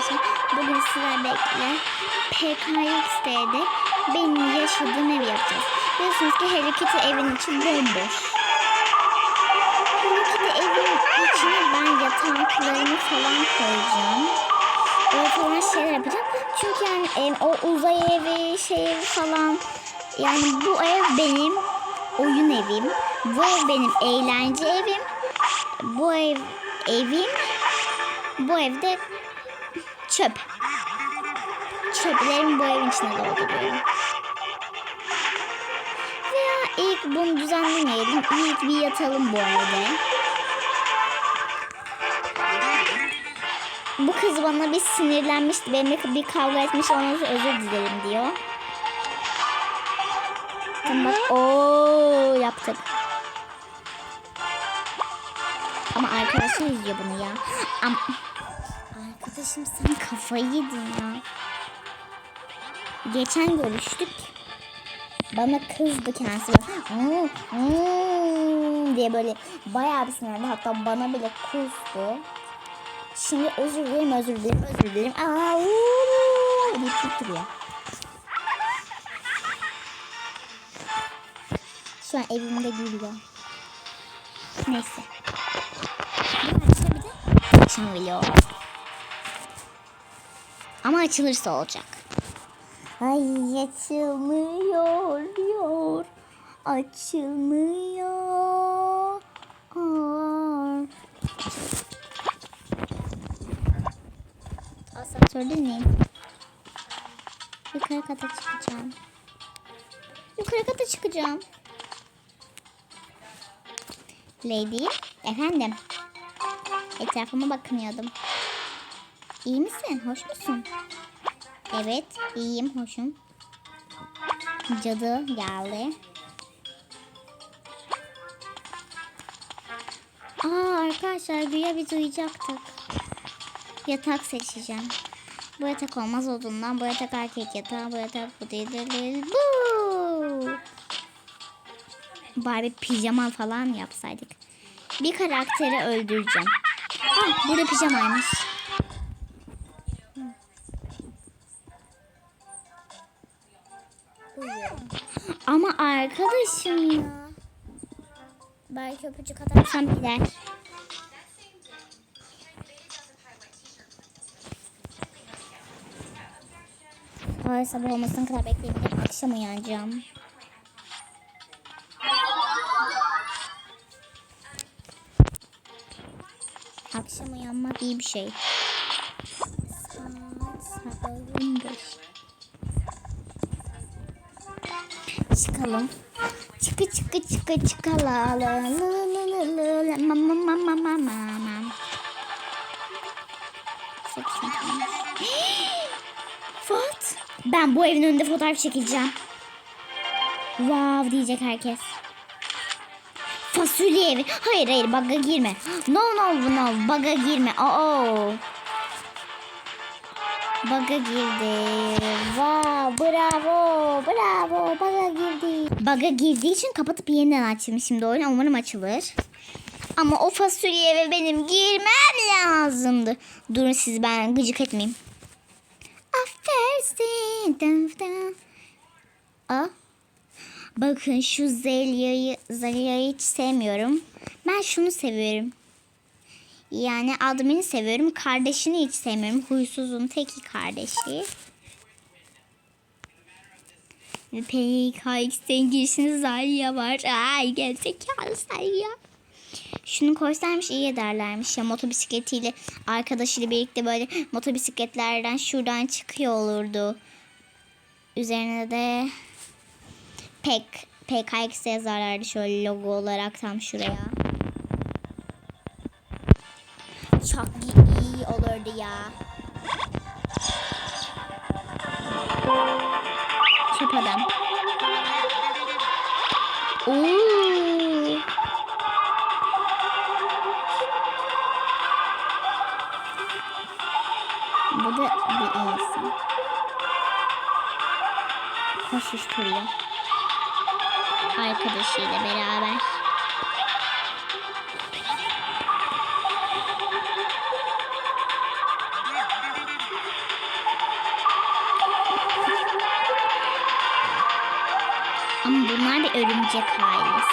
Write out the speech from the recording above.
arkadaşlar. Bugün sizler bekle. PKX'de benim yaşadığım ev yapacağız. Biliyorsunuz ki Hello Kitty evin içi bomboş. Hello Kitty evin içine ben yataklarını falan koyacağım. Böyle falan şeyler yapacağım. Çünkü yani o uzay evi şey evi falan yani bu ev benim oyun evim. Bu ev benim eğlence evim. Bu ev evim. Bu evde çöp. Çöplerimi bu evin içine dolduruyorum. Veya ilk bunu düzenlemeyelim. İlk bir yatalım bu evde. Bu kız bana bir sinirlenmişti. Benimle bir kavga etmiş. Ona özür dilerim diyor. Tamam bak. Oo yaptık. Ama arkadaşım izliyor bunu ya. Ama... Arkadaşım sen kafayı yedin ya. Geçen görüştük. Bana kızdı kendisi. Hmm, hmm diye böyle bayağı bir sinirlendi. Hatta bana bile kızdı. Şimdi özür dilerim, özür dilerim, özür dilerim. Aa, uuu, deyip tutturuyor. Şu an evimde gülüyor. Neyse. Bu açsa bir de akşam vlog. Ama açılırsa olacak. Ay açılmıyor diyor. Açılmıyor. Aa. Asansörde miyim? Yukarı kata çıkacağım. Yukarı kata çıkacağım. Lady, efendim. Etrafıma bakınıyordum. İyi misin? Hoş musun? Evet, iyiyim, hoşum. Cadı geldi. Aa arkadaşlar güya biz uyuyacaktık. Yatak seçeceğim. Bu yatak olmaz odundan. Bu yatak erkek yatağı. Bu yatak bu değil. Bu. Bari pijama falan yapsaydık. Bir karakteri öldüreceğim. Ah burada pijamaymış. Ama arkadaşım ya. Belki öpücük atarsam gider. Ay sabah olmasına kadar bekleyeyim. Akşam uyanacağım. Akşam uyanmak iyi bir şey. Çıkalım. Çıkı çıkı çıkı çıkalım. Mama mama mama mama. What? Ben bu evin önünde fotoğraf çekeceğim. Wow diyecek herkes. Fasulye evi. Hayır hayır baga girme. No no no baga girme. Oo. Baga girdi. Wow bravo bravo baga girdi. Baga girdiği için kapatıp yeniden açtım şimdi oyunu. Umarım açılır. Ama o fasulye eve benim girmem lazımdı. Durun siz ben gıcık etmeyeyim. Affedersin. Aa. Bakın şu Zelya'yı Zelya'yı hiç sevmiyorum. Ben şunu seviyorum. Yani admini seviyorum. Kardeşini hiç sevmiyorum. Huysuzun teki kardeşi. PKX'den girişiniz Zalya var. Ay gerizekalı Zalya. Şunu koysaymış iyi ederlermiş ya motobisikletiyle arkadaşıyla birlikte böyle motobisikletlerden şuradan çıkıyor olurdu. Üzerine de pek PKX yazarlardı şöyle logo olarak tam şuraya. Çok iyi olurdu ya. Adam. Bu da bir insan. Koşuşturuyor. Arkadaşıyla beraber. Ama bunlar bir örümcek ailesi.